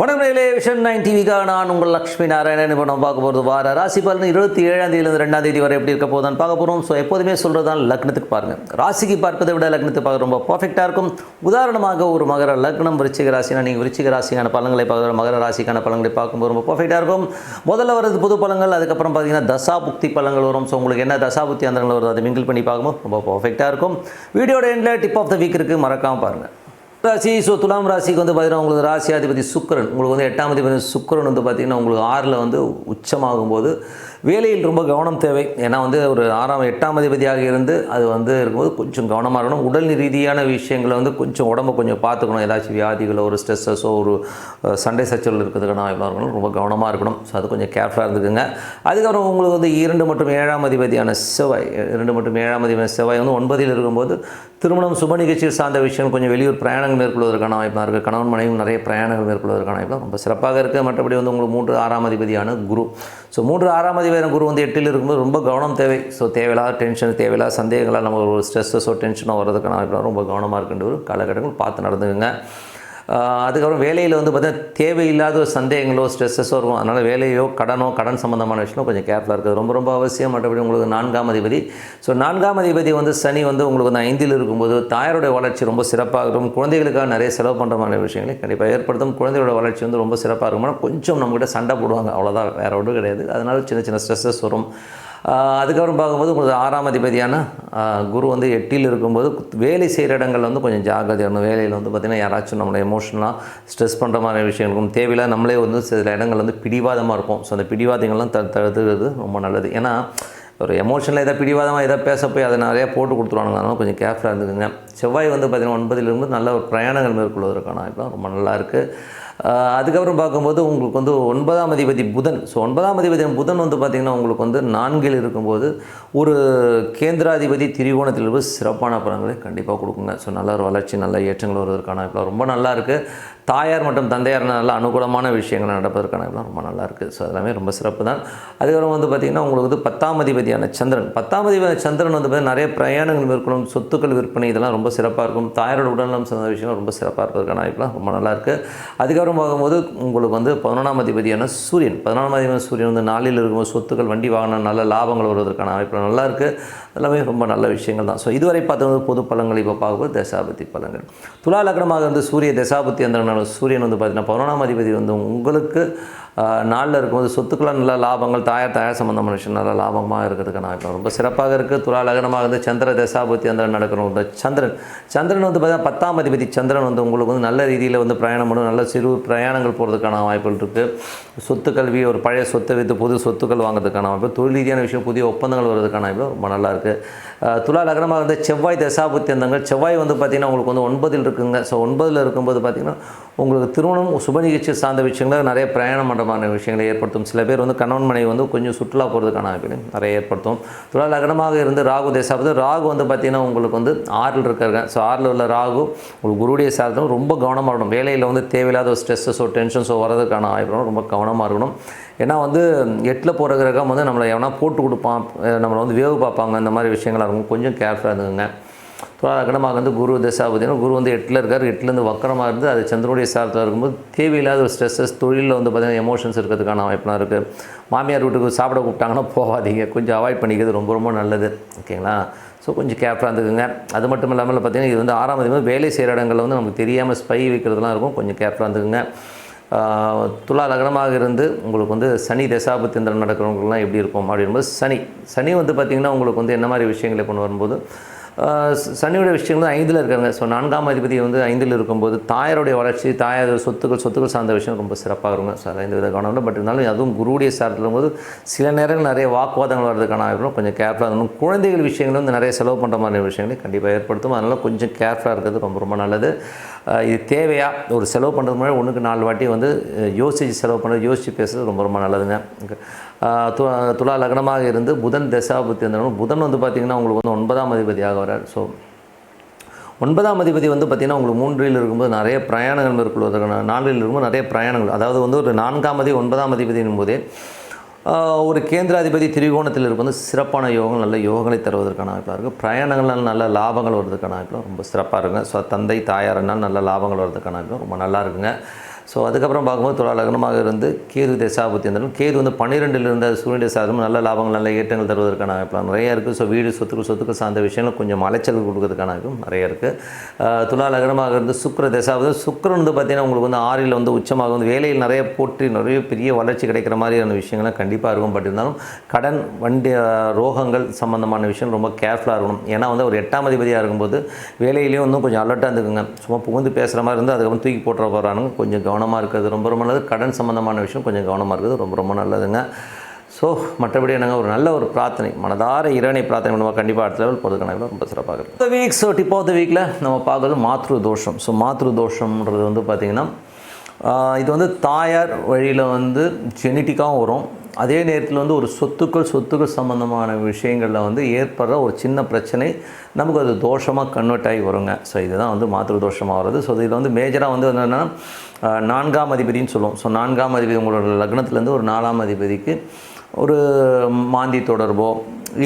வணக்கங்களே vision nine டிவிக்காக நான் உங்கள் லக்ஷ்மி நாராயணன். இப்போ நம்ம பார்க்க போகிறது வார ராசி பலன் இருபத்தி ஏழாம் தேதியிலிருந்து ரெண்டாம் தேதி வரை எப்படி இருக்க போதான் பார்க்க போகிறோம் ஸோ எப்போதுமே சொல்கிறது தான் லக்னத்துக்கு பாருங்கள் ராசிக்கு பார்ப்பதை விட லக்னத்துக்கு பார்க்க ரொம்ப பர்ஃபெக்டாக இருக்கும். உதாரணமாக ஒரு மகர லக்னம் விருச்சிக ராசினா நீங்கள் விருச்சிக ராசிக்கான பழங்களை பார்க்குற மகர ராசிக்கான பழங்களை பார்க்கும்போது ரொம்ப பர்ஃபெக்டாக இருக்கும். முதல்ல வரது புது பழங்கள் அதுக்கப்புறம் பார்த்தீங்கன்னா தசா புக்தி பழங்கள் வரும். ஸோ உங்களுக்கு என்ன தசா புக்தி அந்தங்கள் வருது அதை மிங்கிள் பண்ணி பார்க்கும்போது ரொம்ப பர்ஃபெக்டாக இருக்கும். வீடியோட எண்டில் டிப் ஆஃப் த வீக் இருக்குது மறக்காமல் பாருங்கள் ராசி ஸோ துலாம் ராசிக்கு வந்து பார்த்தீங்கன்னா உங்களுக்கு ராசியாதிபதி சுக்கிரன். உங்களுக்கு வந்து எட்டாம் அதிபதி சுக்கரன் வந்து பார்த்தீங்கன்னா உங்களுக்கு ஆறில் வந்து உச்சமாகும்போது வேலையில் ரொம்ப கவனம் தேவை. ஏன்னா வந்து ஒரு ஆறாம் எட்டாம் அதிபதியாக இருந்து அது வந்து இருக்கும்போது கொஞ்சம் கவனமாக இருக்கணும். உடல் ரீதியான விஷயங்களை வந்து கொஞ்சம் உடம்பை கொஞ்சம் பார்த்துக்கணும். ஏதாச்சும் வியாதிகளோ ஒரு ஸ்ட்ரெஸ்ஸஸோ ஒரு சண்டை சச்சரவு இருக்கிறதுக்கான வாய்ப்பாக இருக்கணும். ரொம்ப கவனமாக இருக்கணும். ஸோ அது கொஞ்சம் கேர்ஃபுல்லாக இருந்துக்குங்க. அதுக்கப்புறம் உங்களுக்கு வந்து இரண்டு மற்றும் ஏழாம் அதிபதியான செவ்வாய் இரண்டு மற்றும் ஏழாம் அதிபதியான செவ்வாய் வந்து ஒன்பதில் இருக்கும்போது திருமணம் சுப நிகழ்ச்சியில் சார்ந்த விஷயம் கொஞ்சம் வெளியூர் பிரயாணங்கள் மேற்கொள்வதற்கான வாய்ப்பாக இருக்குது கணவன் மனைவியும் நிறைய பிரயாணங்கள் மேற்கொள்வதற்கான வாய்ப்பு ரொம்ப சிறப்பாக இருக்குது மற்றபடி வந்து உங்களுக்கு மூன்று ஆறாம் அதிபதியான குரு. ஸோ மூன்று ஆறாம் அதிபதியான குரு வந்து எட்டில் இருக்கும்போது ரொம்ப கவனம் தேவை. ஸோ தேவையில்லாத டென்ஷன் தேவையில்லாத சந்தேகங்களாக நம்ம ஒரு ஸ்ட்ரெஸ்ஸோ டென்ஷனோ வர்றதுக்கான ரொம்ப கவனமாக இருக்கின்ற ஒரு காலகட்டங்கள் பார்த்து நடந்துக்குங்க. அதுக்கப்புறம் வேலையில் வந்து பார்த்திங்கன்னா தேவையில்லாத ஒரு சந்தேகங்களோ ஸ்ட்ரெஸ்ஸஸோ இருக்கும். அதனால் வேலையோ கடனோ கடன் சம்மந்தமான விஷயம் கொஞ்சம் கேர்ஃபுல்லாக இருக்குது ரொம்ப ரொம்ப அவசியம். மற்றபடி உங்களுக்கு நான்காம் அதிபதி. ஸோ நான்காம் அதிபதி வந்து சனி வந்து உங்களுக்கு வந்து ஐந்தில் இருக்கும்போது தாயாருடைய வளர்ச்சி ரொம்ப சிறப்பாக இருக்கும். குழந்தைகளுக்காக நிறைய செலவு பண்ணுற மாதிரி விஷயங்களை கண்டிப்பாக ஏற்படுத்தும். குழந்தைகளோட வளர்ச்சி வந்து ரொம்ப சிறப்பாக இருக்கும். ஆனால் கொஞ்சம் நம்மகிட்ட சண்டை போடுவாங்க. அவ்வளோதான் வேறு ஒன்றும் கிடையாது. அதனால சின்ன சின்ன ஸ்ட்ரெஸ்ஸஸ் வரும். அதுக்கப்புறம் பார்க்கும்போது உங்களுக்கு ஆறாம் அதிபதியான குரு வந்து எட்டில் இருக்கும்போது வேலை செய்கிற இடங்கள் வந்து கொஞ்சம் ஜாக்கிரதையாக இருக்கணும். வேலையில் வந்து பார்த்திங்கன்னா யாராச்சும் நம்மளை எமோஷனலாக ஸ்ட்ரெஸ் பண்ணுற மாதிரி விஷயங்களுக்கும் தேவையில்லாத நம்மளே வந்து சில இடங்கள் வந்து பிடிவாதமாக இருக்கும் ஸோ அந்த பிடிவாதங்கள்லாம் த தடுத்துக்கிறது ரொம்ப நல்லது. ஏன்னா ஒரு எமோஷனில் எதாவது பிடிவாதமாக எதாவது பேச போய் அதை நிறையா போட்டு கொடுத்துருவாங்க அதனால் கொஞ்சம் கேர்ஃபுல்லாக இருந்துக்குங்க. செவ்வாய் வந்து பார்த்திங்கன்னா ஒன்பதில் இருந்து நல்ல ஒரு பிரயாணங்கள் மேற்கொள்வதற்கான இப்போ ரொம்ப நல்லா இருக்குது அதுக்கப்புறம் பார்க்கும்போது உங்களுக்கு வந்து ஒன்பதாம் அதிபதி புதன். ஸோ ஒன்பதாம் அதிபதி புதன் வந்து பார்த்திங்கன்னா உங்களுக்கு வந்து நான்கில் இருக்கும்போது ஒரு கேந்திராதிபதி திரிகோணத்தில் இருந்து சிறப்பான பலன்களை கண்டிப்பாக கொடுக்குங்க. ஸோ நல்ல ஒரு வளர்ச்சி நல்ல ஏற்றங்கள் வருவதற்கான இப்போ ரொம்ப நல்லா இருக்குது தாயார் மற்றும் தந்தையார் நல்ல அனுகூலமான விஷயங்கள் நடப்பதற்கான இப்போ ரொம்ப நல்லா இருக்குது ஸோ அதெல்லாமே ரொம்ப சிறப்பு தான். அதுக்கப்புறம் வந்து பார்த்திங்கன்னா உங்களுக்கு வந்து பத்தாம் அதிபதியான சந்திரன். பத்தாம் அதிபதி சந்திரன் வந்து பார்த்திங்கன்னா நிறைய பிரயாணங்கள் மேற்கொள்ளும் சொத்துக்கள் விற்பனை இதெல்லாம் ரொம்ப சிறப்பாக இருக்கும். தாயாரோட உடல்நலம் சார்ந்த விஷயம் ரொம்ப சிறப்பாக இருப்பதற்கான வாய்ப்புலாம் ரொம்ப நல்லா இருக்குது அதுக்கப்புறம் பார்க்கும்போது உங்களுக்கு வந்து பதினொன்றாம் அதிபதியான சூரியன். பதினொன்றாம் அதிபதியான சூரியன் வந்து நாளில் இருக்கும்போது சொத்துக்கள் வண்டி வாகனம் நல்ல லாபங்கள் வருவதற்கான அமைப்பு நல்லா இருக்குது எல்லாமே ரொம்ப நல்ல விஷயங்கள் தான். ஸோ இதுவரை பார்த்தது பொது பலன்கள் இப்போ பார்க்கும்போது தசாபதி பழங்கள் துலா லக்னமாக இருந்து சூரிய தசாபத்தி அந்த சூரியன் வந்து பார்த்தீங்கன்னா பதினொன்றாம் அதிபதி வந்து உங்களுக்கு நாளில் இருக்கும்போது சொத்துக்களை நல்ல லாபங்கள் தாயார் தாயார் சம்மந்தமான விஷயம் நல்ல லாபமாக இருக்கிறதுக்கான வாய்ப்பு ரொம்ப சிறப்பாக இருக்குது துலா லக்னமாக இருந்து சந்திர தசாபத்தி அந்த நடக்கிற சந்திரன். சந்திரன் வந்து பார்த்தீங்கன்னா பத்தாம் அதிபதி சந்திரன் வந்து உங்களுக்கு வந்து நல்ல ரீதியில் வந்து பிரயாணம் பண்ணும் நல்ல சிறு பிரயாணங்கள் போகிறதுக்கான வாய்ப்புகள் இருக்குது சொத்து கல்வி ஒரு பழைய சொத்தை வைத்து புது சொத்துக்கள் வாங்குறதுக்கான வாய்ப்பு தொழில் ரீதியான விஷயம் புதிய ஒப்பந்தங்கள் வர்றதுக்கான வாய்ப்பு ரொம்ப நல்லா இருக்குது துலா லக்னமாக இருந்த செவ்வாய் தசாபுத்தியந்தங்கள். செவ்வாய் வந்து பார்த்திங்கன்னா உங்களுக்கு வந்து ஒன்பதில் இருக்குங்க. ஸோ ஒன்பதில் இருக்கும்போது பார்த்திங்கன்னா உங்களுக்கு திருமணம் சுப நிகழ்ச்சி சார்ந்த விஷயங்களை நிறைய பிரயாணம் பண்ணுறமான விஷயங்களை ஏற்படுத்தும். சில பேர் வந்து கணவன் மனைவி வந்து கொஞ்சம் சுற்றுலா போகிறதுக்கான வாய்ப்புகளை நிறைய ஏற்படுத்தும். துலா லக்னமாக இருந்து ராகு தசாபதி ராகு வந்து பார்த்திங்கன்னா உங்களுக்கு வந்து ஆறில் இருக்காருங்க. ஸோ ஆறில் உள்ள ராகு உங்களுக்கு குருடைய சார்ந்தும் ரொம்ப கவனமாக இருக்கணும். வேலையில் வந்து தேவையில்லாத ஒரு ஸ்ட்ரெஸ்ஸஸோ டென்ஷன்ஸோ வரதுக்கான வாய்ப்பு ரொம்ப கவனமாக இருக்கணும். ஏன்னா வந்து எட்டில் போகிற கிரகம் வந்து நம்மளை எவனா போட்டு கொடுப்பான் நம்மளை வந்து வேவு பார்ப்பாங்க இந்த மாதிரி விஷயங்களாக இருக்கும். கொஞ்சம் கேர்ஃபுல்லாக இருந்துங்க துலாலக்கணமாக வந்து குரு தசாபதினா குரு வந்து எட்டில் இருக்கார் எட்டுலேருந்து வக்கரமாக இருந்து அது சந்திரனுடைய சாரத்தில் இருக்கும்போது தேவையில்லாத ஒரு ஸ்ட்ரெஸ்ஸஸ் தொழிலில் வந்து பார்த்திங்கன்னா எமோஷன்ஸ் இருக்கிறதுக்கான வாய்ப்புலாம் இருக்குது மாமியார் வீட்டுக்கு சாப்பிட கூப்பிட்டாங்கன்னா போகாதீங்க. கொஞ்சம் அவாய்ட் பண்ணிக்கிறது ரொம்ப ரொம்ப நல்லது. ஓகேங்களா? ஸோ கொஞ்சம் கேர்ஃபுல்லாக இருந்துக்குங்க. அது மட்டும் இல்லாமல் பார்த்திங்கன்னா இது வந்து ஆறாம் தேதி வந்து வேலை செய்கிற இடங்களில் வந்து நமக்கு தெரியாமல் ஸ்பை வைக்கிறதுலாம் இருக்கும். கொஞ்சம் கேர்ஃபுல்லாக இருந்துக்குங்க. துலா லக்னமாக இருந்து உங்களுக்கு வந்து சனி தசாபத்திந்திரன் நடக்கிறவங்களாம் எப்படி இருக்கும் அப்படின்போது சனி. சனி வந்து பார்த்திங்கன்னா உங்களுக்கு வந்து என்ன மாதிரி விஷயங்களை கொண்டு வரும்போது சனியோட விஷயங்கள் வந்து ஐந்தில் இருக்காங்க. ஸோ நான்காம் அதிபதி வந்து ஐந்தில் இருக்கும்போது தாயாருடைய வளர்ச்சி தாயார் சொத்துக்கள் சொத்துக்கள் சார்ந்த விஷயம் ரொம்ப சிறப்பாக இருக்கும். ஸோ அது ஐந்து வித கவனம் இல்லை பட் இருந்தாலும் அதுவும் குருவுடைய சார்த்தில் இருக்கும்போது சில நேரங்கள் நிறைய வாக்குவாதங்கள் வர்றதுக்கான இருக்கணும் கொஞ்சம் கேர்ஃபுல்லாக இருக்கணும். குழந்தைகள் விஷயங்கள் வந்து நிறைய செலவு பண்ணுற மாதிரி விஷயங்களை கண்டிப்பாக ஏற்படுத்தும். அதனால் கொஞ்சம் கேர்ஃபுல்லாக இருக்கிறது ரொம்ப ரொம்ப நல்லது. இது தேவையாக ஒரு செலவு பண்ணுறது முன்னாடி ஒன்றுக்கு நாலு வாட்டி வந்து யோசித்து செலவு பண்ணுறது யோசித்து பேசுறது ரொம்ப ரொம்ப நல்லதுங்க. து துலா லக்னமாக இருந்து புதன் தசாபுத்தி இருந்தாலும் புதன் வந்து பார்த்திங்கன்னா உங்களுக்கு வந்து ஒன்பதாம் அதிபதியாக வரார். ஸோ ஒன்பதாம் அதிபதி வந்து பார்த்திங்கன்னா உங்களுக்கு மூன்றில் இருக்கும்போது நிறைய பிரயாணங்கள் மேற்கொள்வதற்கான நான்கில் இருக்கும்போது நிறைய பிரயாணங்கள் அதாவது வந்து ஒரு நான்காம் அதிபதி ஒன்பதாம் அதிபதினும் போதே ஒரு கேந்திராதிபதி திரிகோணத்தில் இருக்கும்போது சிறப்பான யோகம் நல்ல யோகங்களை தருவதற்கான வாய்ப்பாக இருக்குது பிரயாணங்களால் நல்ல லாபங்கள் வருவதற்கான வாய்ப்பில் ரொம்ப சிறப்பாக இருக்குங்க. ஸோ தந்தை தாயாரனால் நல்ல லாபங்கள் வர்றதுக்கான வாய்ப்பு ரொம்ப நல்லா இருக்குங்க. ஸோ அதுக்கப்புறம் பார்க்கும்போது தொழில் லக்னமாக இருந்து கேது தசாபத்தி இருந்தாலும் கேது வந்து பன்னிரெண்டில் இருந்த சூரியன் தசாபம் நல்ல லாபங்கள் நல்ல ஏற்றங்கள் தருவதற்கான வாய்ப்புலாம் நிறைய இருக்குது. ஸோ வீடு சொத்துக்கு சொத்துக்கு சார்ந்த விஷயங்கள் கொஞ்சம் அலைச்சல் கொடுக்கறதுக்கான வாய்ப்பும் நிறைய இருக்குது. துலா லக்னமாக இருந்து சுக்கர தசாபதி சுக்கரன் வந்து பார்த்திங்கன்னா உங்களுக்கு வந்து ஆறில் வந்து உச்சமாக வந்து வேலையில் நிறைய போற்றி நிறைய பெரிய வளர்ச்சி கிடைக்கிற மாதிரியான விஷயங்கள்லாம் கண்டிப்பாக இருக்கும். பட் இருந்தாலும் கடன் வண்டி ரோகங்கள் சம்மந்தமான விஷயம் ரொம்ப கேர்ஃபுல்லாக இருக்கணும். ஏன்னா வந்து ஒரு எட்டாம் அதிபதியாக இருக்கும்போது வேலையிலையும் இன்னும் கொஞ்சம் அலர்ட்டாக இருந்துக்குங்க. சும்மா புகுந்து பேசுகிற மாதிரி இருந்து அதுக்கப்புறம் தூக்கி போட்டுற போகிறானுங்க கொஞ்சம் கவனம் கவனமாக இருக்கிறது ரொம்ப ரொம்ப நல்லது. கடன் சம்மந்தமான விஷயம் கொஞ்சம் கவனமாக இருக்கிறது ரொம்ப ரொம்ப நல்லதுங்க. ஸோ மற்றபடி என்னங்க? ஒரு நல்ல ஒரு பிரார்த்தனை மனதார இறைவனை பிரார்த்தனை பண்ணுவோம். கண்டிப்பாக அடுத்த லெவல் போகிறதுக்கான ரொம்ப சிறப்பாக இருக்கும். இந்த week so tip of the வீக்கில் நம்ம பார்க்குறது மாத்ரு தோஷம். ஸோ மாத்ரு தோஷம்ன்றது வந்து பார்த்திங்கன்னா இது வந்து தாயார் வழியில் வந்து ஜெனட்டிக்காகவும் வரும். அதே நேரத்தில் வந்து ஒரு சொத்துக்கள் சொத்துக்கள் சம்மந்தமான விஷயங்களில் வந்து ஏற்படுற ஒரு சின்ன பிரச்சனை நமக்கு அது தோஷமாக கன்வெர்ட் ஆகி வருங்க. ஸோ இதுதான் வந்து மாத்திரு தோஷமாக வருது ஸோ இதில் வந்து மேஜராக வந்து என்னென்னா நான்காம் அதிபதின்னு சொல்லுவோம். ஸோ நான்காம் அதிபதி உங்களோட லக்னத்துலேருந்து ஒரு நாலாம் அதிபதிக்கு ஒரு மாந்தி தொடர்போ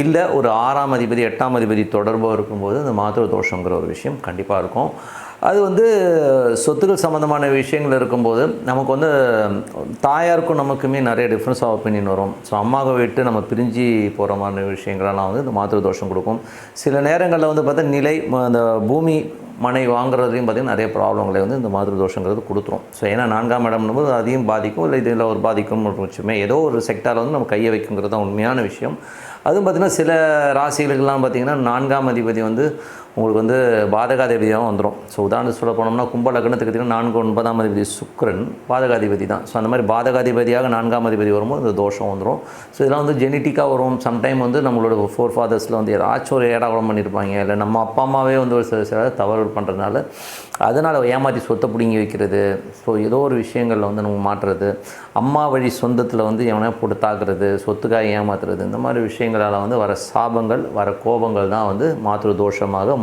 இல்லை ஒரு ஆறாம் அதிபதி எட்டாம் அதிபதி தொடர்போ இருக்கும்போது அந்த மாத்திரு தோஷங்கிற ஒரு விஷயம் கண்டிப்பாக இருக்கும். அது வந்து சொத்துக்கள் சம்மந்தமான விஷயங்கள் இருக்கும்போது நமக்கு வந்து தாயாருக்கும் நமக்குமே நிறைய டிஃப்ரென்ஸ் ஆஃப் ஒப்பீனியன் வரும். ஸோ அம்மாவை விட்டு நம்ம பிரிஞ்சு போகிற மாதிரி விஷயங்களெல்லாம் வந்து இந்த மாத்திரை தோஷம் கொடுக்கும். சில நேரங்களில் வந்து பார்த்தா நிலை ம- அந்த பூமி மனை வாங்குறதுலையும் பார்த்திங்கன்னா நிறைய ப்ராப்ளங்களை வந்து இந்த மாதிரி தோஷங்கிறது கொடுத்துரும். ஸோ ஏன்னா நான்காம் இடம்னும் போது அதையும் பாதிக்கும் இல்லை இதில் ஒரு பாதிக்கும் வச்சுமே ஏதோ ஒரு செக்டாரில் வந்து நம்ம கையை வைக்குங்கிறது தான் உண்மையான விஷயம். அதுவும் பார்த்திங்கன்னா சில ராசிகளுக்கெல்லாம் பார்த்திங்கன்னா நான்காம் அதிபதி வந்து உங்களுக்கு வந்து பாதகாதிபதியாகவும் வந்துடும் ஸோ உதாரணத்துக்கு சொல்ல போனோம்னா கும்ப லக்னத்துக்கு பார்த்தீங்கன்னா நான்கு ஒன்பதாம் அதிபதி சுக்ரன் பாதகாதிபதி தான். ஸோ அந்த மாதிரி பாதகாதிபதியாக நான்காம் அதிபதி வரும்போது இந்த தோஷம் வந்துடும் ஸோ இதெல்லாம் வந்து ஜெனட்டிக்காக வரும். சம்டைம் வந்து நம்மளோட ஃபோர் ஃபாதர்ஸில் வந்து ஏதாச்சும் ஒரு ஏடாகுளம் பண்ணியிருப்பாங்க இல்லை நம்ம அப்பா அம்மாவே வந்து ஒரு சில சில தவறு பண்ணுறதுனால அதனால் ஏமாற்றி சொத்தை பிடுங்கி வைக்கிறது. ஸோ ஏதோ ஒரு விஷயங்களில் வந்து நம்ம மாற்றுறது. அம்மா வழி சொந்தத்தில் வந்து எவனா போட்டு தாக்குறது சொத்துக்காக ஏமாத்துறது. இந்த மாதிரி விஷயங்களால் வந்து வர சாபங்கள் வர கோபங்கள் தான் வந்து மாத்திரு தோஷமாக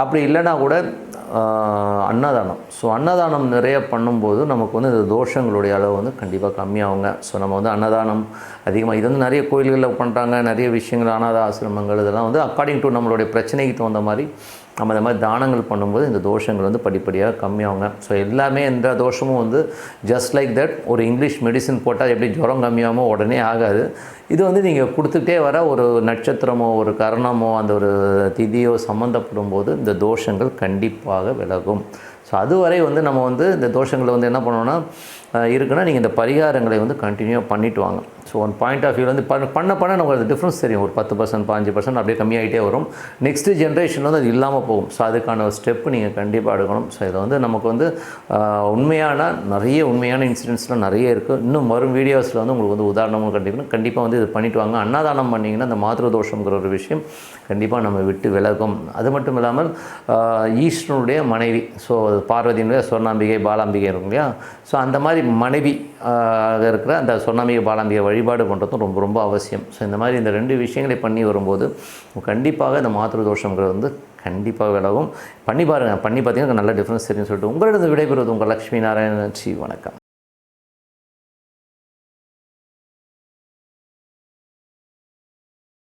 அப்படி இல்லைனா கூட அன்னதானம். ஸோ அன்னதானம் நிறைய பண்ணும்போது நமக்கு வந்து இந்த தோஷங்களுடைய அளவு வந்து கண்டிப்பாக கம்மியாகுங்க. ஸோ நம்ம வந்து அன்னதானம் அதிகமாக இது வந்து நிறைய கோயில்களில் பண்ணுறாங்க நிறைய விஷயங்கள் அனாத ஆசிரமங்கள் இதெல்லாம் வந்து அக்கார்டிங் டு நம்மளுடைய பிரச்சனைக்கு தகுந்த மாதிரி நம்ம இந்த மாதிரி தானங்கள் பண்ணும்போது இந்த தோஷங்கள் வந்து படிப்படியாக கம்மியாகுங்க. ஸோ எல்லாமே எந்த தோஷமும் வந்து ஜஸ்ட் லைக் தட் ஒரு இங்கிலீஷ் மெடிசின் போட்டால் எப்படி ஜுரம் கம்மியாகுமோ உடனே ஆகாது. இது வந்து நீங்கள் கொடுத்துக்கிட்டே வர ஒரு நட்சத்திரமோ ஒரு கரணமோ அந்த ஒரு திதியோ சம்மந்தப்படும் போது இந்த தோஷங்கள் கண்டிப்பாக விலகும். ஸோ அதுவரை வந்து நம்ம வந்து இந்த தோஷங்களை வந்து என்ன பண்ணோன்னா இருக்குன்னா நீங்கள் இந்த பரிகாரங்களை வந்து கண்டினியூ பண்ணிட்டு வாங்க. So one point of view வந்து பண்ண பண்ண பண்ண நமக்கு அது டிஃப்ரென்ஸ் தெரியும். ஒரு பத்து பர்சன்ட் பாஞ்சு பர்சன்ட் அப்படியே கம்மியாகிட்டே வரும். நெக்ஸ்ட் ஜென்ரேஷன் வந்து அது இல்லாமல் போகும். ஸோ அதுக்கான ஒரு ஸ்டெப் நீங்கள் கண்டிப்பாக எடுக்கணும். ஸோ இதை வந்து நமக்கு வந்து உண்மையான நிறைய உண்மையான இன்சிடென்ட்ஸ்லாம் நிறைய இருக்குது இன்னும் வரும் வீடியோஸில் வந்து உங்களுக்கு வந்து உதாரணமும் கண்டிப்பாக கண்டிப்பாக வந்து இது பண்ணிட்டு வாங்க. அன்னதானம் பண்ணிங்கன்னா அந்த மாத்திரு தோஷங்கிற ஒரு விஷயம் கண்டிப்பாக நம்ம விட்டு விலகும். அது மட்டும் இல்லாமல் ஆஹ், ஈஸ்வரனுடைய மனைவி. ஸோ பார்வதியினுடைய சொர்ணாம்பிகை பாலாம்பிகை இருக்கும் இல்லையா? ஸோ அந்த மாதிரி மனைவி ஆக இருக்கிற அந்த சொன்னமிக பாலாம்பிகை வழிபாடு பண்ணுறதும் ரொம்ப ரொம்ப அவசியம். ஸோ இந்த மாதிரி இந்த ரெண்டு விஷயங்களை பண்ணி வரும்போது கண்டிப்பாக இந்த மாத்திரு தோஷங்கிறது வந்து கண்டிப்பாக விலகும். பண்ணி பாருங்கள் பண்ணி பார்த்தீங்கன்னா நல்ல டிஃப்ரென்ஸ் தெரியும் சொல்லிட்டு உங்களிடம் விடைபெறுவது உங்கள் லக்ஷ்மி நாராயணன். ஸ்ரீ வணக்கம்.